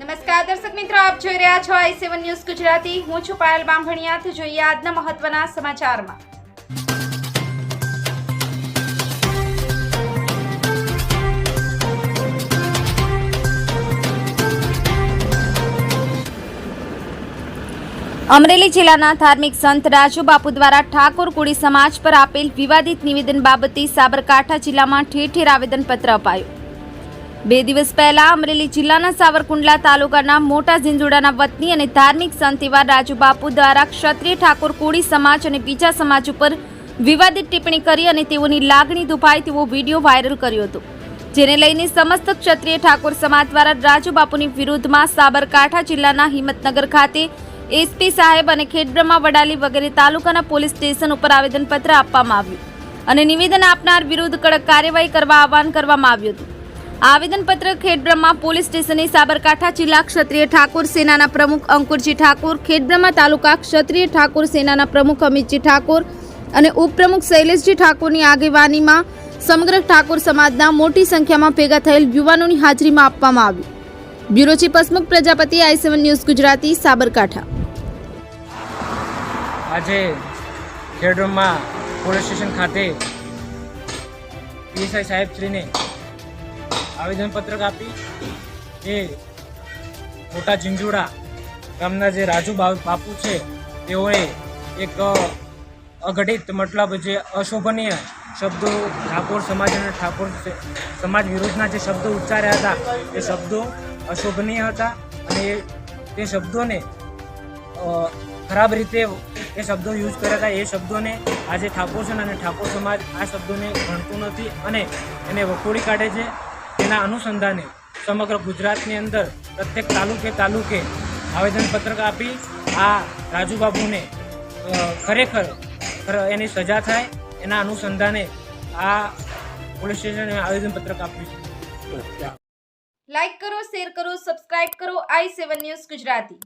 નમસ્કાર, દર્શક મિત્રો, આપ જોઈ રહ્યા છો આઈ સેવન ન્યૂઝ ગુજરાતી. હું છું પાયલ બામભણિયા તો જોઈએ આજના મહત્વના સમાચારમાં. અમરેલી જિલ્લાના ધાર્મિક સંત રાજુ બાપુ દ્વારા ઠાકોર કુડી સમાજ પર આપેલ વિવાદિત નિવેદન બાબતે સાબરકાંઠા જિલ્લામાં ઠેર ઠેર આવેદનપત્ર અપાયું. બે દિવસ પહેલા અમરેલી જિલ્લાના સાવરકુંડલા તાલુકાના મોટા ઝીંઝુડાના વતની અને ધાર્મિક સંત એવા રાજુ બાપુ દ્વારા ક્ષત્રિય ઠાકોર કોળી સમાજ અને બીજા સમાજ ઉપર વિવાદિત ટિપ્પણી કરી અને તેઓની લાગણી દુભાય તેવો વીડિયો વાયરલ કર્યો હતો. જેને લઈને સમસ્ત ક્ષત્રિય ઠાકોર સમાજ દ્વારા રાજુબાપુની વિરુદ્ધમાં સાબરકાંઠા જિલ્લાના હિંમતનગર ખાતે એસપી સાહેબ અને ખેડબ્રહ્મા વડાલી વગેરે તાલુકાના પોલીસ સ્ટેશન ઉપર આવેદનપત્ર આપવામાં આવ્યું અને નિવેદન આપનાર વિરુદ્ધ કડક કાર્યવાહી કરવા આહવાન કરવામાં આવ્યું હતું. આવેદનપત્ર ખેડબ્રહ્મા પોલીસ સ્ટેશને સાબરકાંઠા જિલ્લા ક્ષત્રિય ઠાકોર સેનાના પ્રમુખ અંકુરજી ઠાકોર, ખેડબ્રહ્મા તાલુકા ક્ષત્રિય ઠાકોર સેનાના પ્રમુખ અમિતજી ઠાકોર અને ઉપપ્રમુખ શૈલેષજી ઠાકોરની આગેવાનીમાં સમગ્ર ઠાકોર સમાજના મોટી સંખ્યામાં ભેગા થયેલ યુવાનોની હાજરીમાં આપવામાં આવ્યું bureau chief Hasmukh Prajapati, I seven news Gujarati, Sabarkantha. આજે ખેડબ્રહ્મા પોલીસ સ્ટેશન ખાતે પીએસઆઈ સાહેબશ્રીને આવેદનપત્રક આપી એ મોટા ઝીંઝુડા ગામના જે રાજુ બાપુ છે, તેઓએ એક અઘટિત મતલબ જે અશોભનીય શબ્દો ઠાકોર સમાજ અને ઠાકોર સમાજ વિરુદ્ધના જે શબ્દો ઉચ્ચાર્યા હતા, એ શબ્દો અશોભનીય હતા અને તે શબ્દોને ખરાબ રીતે એ શબ્દો યુઝ કર્યા હતા, એ શબ્દોને આજે ઠાકોર છે અને ઠાકોર સમાજ આ શબ્દોને ગણતું નથી અને એને વખોડી કાઢે છે. તેના અનુસંધાને સમગ્ર ગુજરાતની અંદર પ્રત્યેક તાલુકે તાલુકે આવેદનપત્રક આપી આ રાજુબાબુને ખરેખર ખર- એની સજા થાય એના અનુસંધાને આ પોલીસ સ્ટેશને આવેદનપત્રક આપ્યું છે. લાઈક કરો શેર કરો સબસ્ક્રાઇબ કરો આઈ સેવન ન્યૂઝ ગુજરાતી.